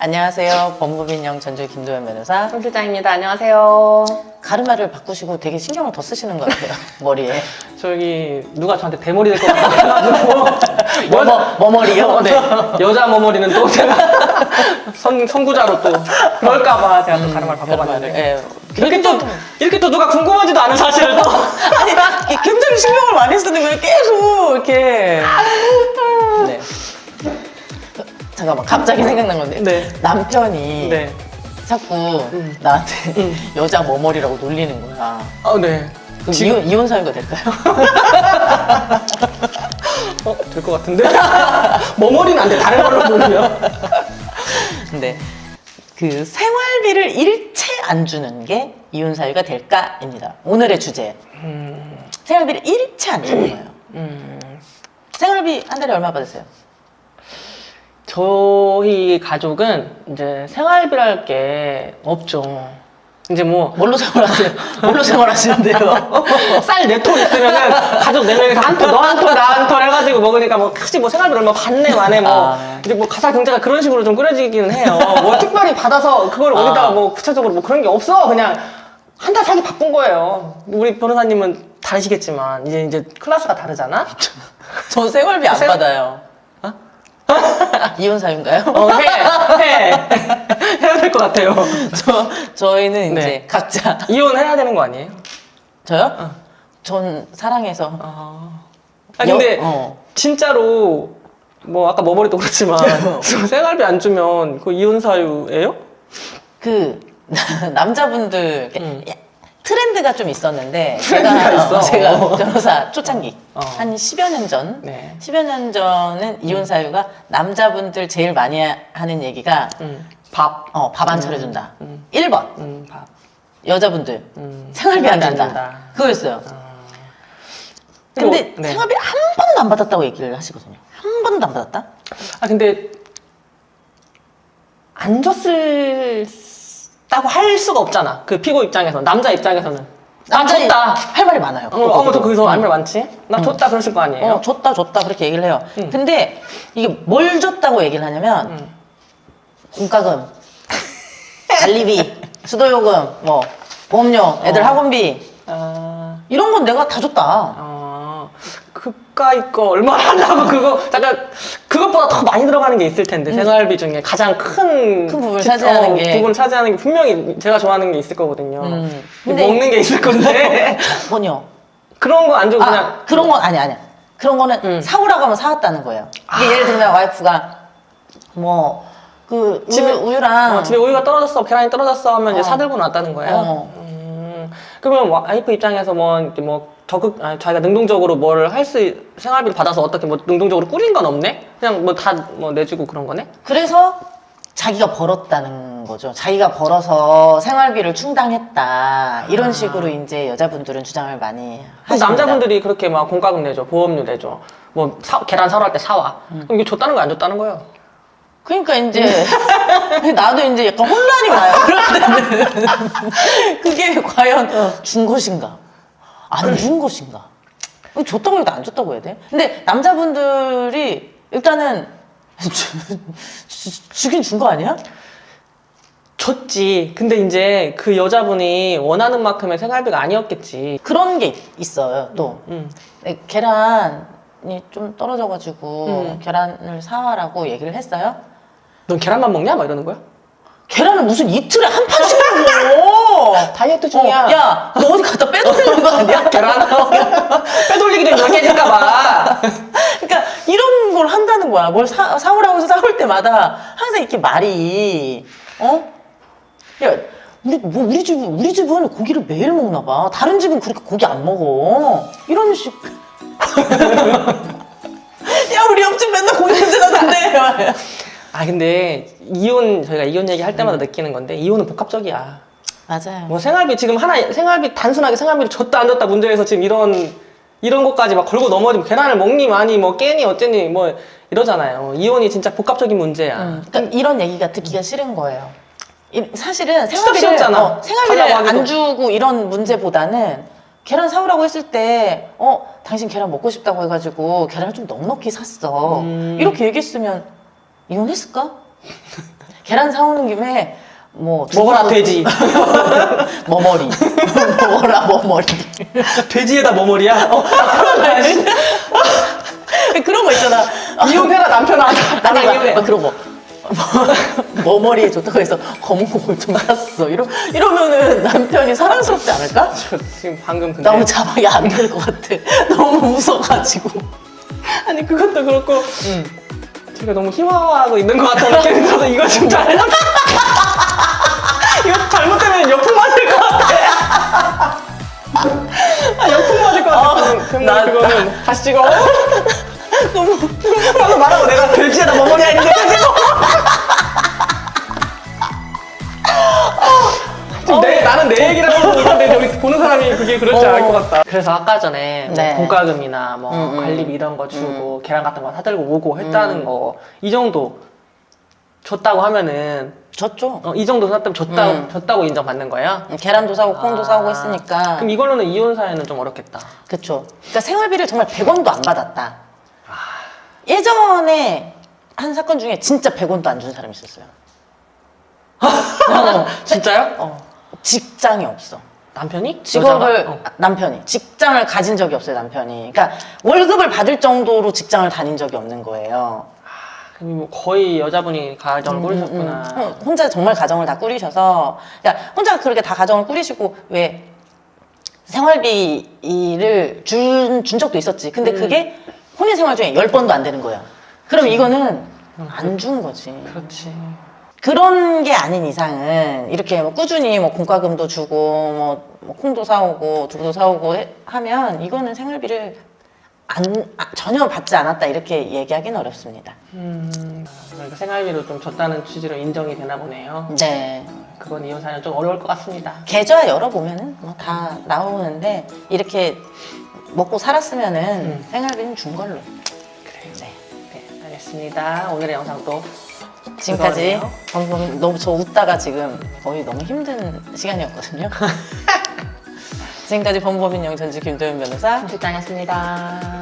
안녕하세요. 법무빈영 전주 김도현 변호사. 손 실장입니다. 안녕하세요. 가르마를 바꾸시고 되게 신경을 더 쓰시는 것 같아요. 머리에. 저기 누가 저한테 대머리 될 것 같아가지고 머머, 머머리요? 네 여자 머머리는 또 제가 선 선구자로 또 그럴까봐 제가 또 가르마를 바꿔봤는데 예. 이렇게 또 이렇게 또 누가 궁금하지도 않은 사실을 또 아니, 이게 굉장히 신경을 많이 쓰는 거예요. 계속 이렇게. 네. 잠깐만, 갑자기 생각난 건데. 네. 남편이 네. 자꾸 나한테 여자 머머리라고 놀리는 거야. 어, 네. 그럼 이혼, 이혼 사유가 될까요? 어, 될 것 같은데? 머머리는 안 돼. 다른 걸로 보면. 근데 그 생활비를 일체 안 주는 게 이혼 사유가 될까입니다. 오늘의 주제. 생활비를 일체 안 주는 거예요. 음, 생활비 한 달에 얼마 받으세요? 저희 가족은 이제 생활비랄 게 없죠. 이제 뭐 뭘로 생활하세요? 뭘로 생활하시는데요? 쌀네톨 있으면은 가족 네 명이서 한 톨, 너한 톨, 나한톨 해가지고 먹으니까 뭐 크지 뭐 생활비 얼마 받네 마네 뭐 아. 이제 뭐 가사 경제가 그런 식으로 좀 꾸려지기는 해요. 뭐 특별히 받아서 그걸 아. 어디다가 뭐 구체적으로 뭐 그런 게 없어 그냥 한 달 살기 바쁜 거예요. 우리 변호사님은 다르시겠지만 이제 이제 클래스가 다르잖아. 전 생활비 안 생- 받아요. 이혼 사유인가요? 어, 해, 해. 해야 될 것 같아요. 저, 저희는 이제 네. 각자. 이혼해야 되는 거 아니에요? 저요? 전 사랑해서. 아, 아 근데 여- 어. 진짜로 뭐 아까 머머리도 그렇지만 생활비 안 주면 그 이혼 사유예요? 그 남자분들 이렇게 음. 야, 트렌드가 좀 있었는데 트렌드가 제가 있어? 어, 제가 어. 변호사 초창기 어. 한 10여 년 전, 네. 10여 년 전은 이혼 사유가 남자분들 제일 많이 하는 얘기가 음, 밥. 어, 밥 안 차려준다. 음. 1번 음, 밥. 여자분들 음, 생활비 안 생활비 안 준다. 준다. 그거였어요. 아. 근데 그리고, 네. 생활비 한 번도 안 받았다고 얘기를 하시거든요. 한 번도 안 받았다? 아 근데 안 줬을 다고 할 수가 없잖아. 그 피고 입장에서 남자 입장에서는 나 남자이 줬다. 할 말이 많아요. 어, 어머 저 거기서 알말 많지? 나 줬다 그러실 거 아니에요? 어, 줬다 줬다 그렇게 얘기를 해요. 음. 근데 이게 뭘 줬다고 얘기를 하냐면 음. 공과금, 관리비, 수도요금, 뭐 보험료, 애들 어. 학원비 아, 이런 건 내가 다 줬다. 아, 그까이 거 얼마나 하려고 그거 잠깐 그것보다 더 많이 들어가는 게 있을 텐데 생활비 중에 가장 큰 큰 부분을 지- 차지하는 어, 게. 부분을 차지하는 게 분명히 제가 좋아하는 게 있을 거거든요. 음. 근데 먹는 게 있을 건데 뭐요? 그런 거안 주고 아 그냥 그런 건 아니 아니야. 그런 거는 음. 사오라고 하면 사왔다는 거예요. 이게 예를 들면 와이프가 뭐 그 집에- 우유, 우유랑 어, 집에 우유가 떨어졌어, 계란이 떨어졌어 하면 어. 이제 사들고 놨다는 거예요. 어. 음, 그러면 와이프 입장에서 뭐 이렇게 뭐 적극 아니, 자기가 능동적으로 뭘 할 수 생활비를 받아서 어떻게 뭐 능동적으로 꾸린 건 없네? 그냥 뭐 다 뭐 내주고 그런 거네? 그래서 자기가 벌었다는 거죠. 자기가 벌어서 생활비를 충당했다. 이런 식으로 이제 여자분들은 주장을 많이 그럼 하십니다. 남자분들이 그렇게 막 공과금 내줘, 보험료 내줘, 뭐 사- 계란 사러 갈 때 사와. 음. 그럼 이게 줬다는 거안 줬다는 거예요? 그러니까 이제 나도 이제 약간 혼란이 와요. 그럴 때는 그게 과연 준 것인가 안 준 것인가 줬다고 해도 안 줬다고 해야 돼? 근데 남자분들이 일단은 주, 주긴 준 거 아니야? 줬지. 근데 이제 그 여자분이 원하는 만큼의 생활비가 아니었겠지. 그런 게 있- 있어요. 또 음. 네, 계란이 좀 떨어져가지고 음. 계란을 사와라고 얘기를 했어요. 넌 계란만 먹냐? 막 이러는 거야? 계란을 무슨 이틀에 한 판씩 먹어. 다이어트 중이야. 어, 야, 너 어디 갖다 빼돌리는 거 아니야? 계란 빼돌리기도 힘들어 깨질까봐. 그러니까 이런 걸 한다는 거야. 뭘 사, 사오라고 해서 사올 때마다 항상 이렇게 말이, 어? 야, 우리, 뭐, 우리 집, 우리 집은 고기를 매일 먹나 봐. 다른 집은 그렇게 고기 안 먹어. 이런 식. 야, 우리 옆집 맨날 고기 냄새 나던데. 아 근데 이혼 저희가 이혼 얘기 할 때마다 느끼는 건데 이혼은 복합적이야. 맞아요. 뭐 생활비 지금 하나 생활비 단순하게 생활비를 줬다 안 줬다 문제에서 지금 이런 이런 것까지 막 걸고 넘어지면 계란을 먹니 마니 뭐 깨니 어쩌니 뭐 이러잖아요. 이혼이 진짜 복합적인 문제야. 음, 그러니까 이런 얘기가 듣기가 싫은 거예요. 이- 사실은 생활비를. 어, 생활비를 달라고 하기도. 안 주고 이런 문제보다는 계란 사오라고 했을 때, 어, 당신 계란 먹고 싶다고 해가지고 계란을 좀 넉넉히 샀어. 음. 이렇게 얘기했으면 이혼했을까? 계란 사오는 김에 뭐 먹어라 돼지. 머머리 먹어라 머머리 돼지에다 머머리야? 어, 그런 거 있잖아 이혼해라 남편아. 나랑 아니 이혼해. 막 그런 거 머머리에 좋다고 해서 검은 고물 좀 샀어 이러, 이러면은 남편이 사랑스럽지 않을까? 저 지금 방금 근데 너무 자막이 안 될 것 같아 너무 웃어가지고 아니 그것도 그렇고 제가 너무 희화화하고 있는 것 같은 느낌이 들어서 이거 좀 잘못 이거 잘못되면 역풍 맞을 것 같아 아 역풍 맞을 것 같아 그럼 나- 그거는 다시 찍어 너무 그러고 말하고 내가 돼지에다 머머리 아닌데 돼지고 지금 내, 나는 내 얘기를 하고 있는데 여기 보는 사람이 그게 어. 알것 같다. 그래서 아까 전에 뭐 네. 공과금이나 뭐 음, 음. 관리비 이런 거 주고 계란 같은 거 사들고 오고 했다는 거이 정도 줬다고 하면은 줬죠 어, 이 정도 샀다면 줬다고 음. 줬다고 인정받는 거야? 계란도 사고 콩도 아. 사고 했으니까 그럼 이걸로는 이혼 사회는 좀 어렵겠다. 그쵸. 그러니까 생활비를 정말 100원도 안 받았다. 아. 예전에 한 사건 중에 진짜 100원도 안 준 사람이 있었어요. 어, 진짜요? 어. 직장이 없어. 남편이? 직업을 여자가? 어. 아, 남편이 직장을 가진 적이 없어요 남편이. 그러니까 월급을 받을 정도로 직장을 다닌 적이 없는 거예요. 뭐 거의 여자분이 가정을 꾸리셨구나. 음, 혼자 정말 가정을 다 꾸리셔서, 그러니까 혼자 그렇게 다 가정을 꾸리시고 왜 생활비를 준, 준 적도 있었지. 근데 음. 그게 혼인 생활 중에 열 번도 안 되는 거야. 그럼 이거는 안 준 거지. 그렇지. 그런 게 아닌 이상은 이렇게 뭐 꾸준히 뭐 공과금도 주고 뭐, 뭐 콩도 사오고 두부도 사오고 해- 하면 이거는 생활비를 안, 아, 전혀 받지 않았다 이렇게 얘기하기는 어렵습니다. 음, 그러니까 생활비로 좀 줬다는 취지로 인정이 되나 보네요. 네. 그건 이혼 사회는 좀 어려울 것 같습니다. 계좌 열어보면은 뭐 다 나오는데 이렇게 먹고 살았으면은 음. 생활비는 준 걸로. 그래요. 네. 네, 알겠습니다. 오늘의 영상도 지금까지 그거네요. 방금 너무 저 웃다가 지금 거의 너무 힘든 시간이었거든요. 지금까지 범법인 영전지 김도현 변호사 실장이었습니다.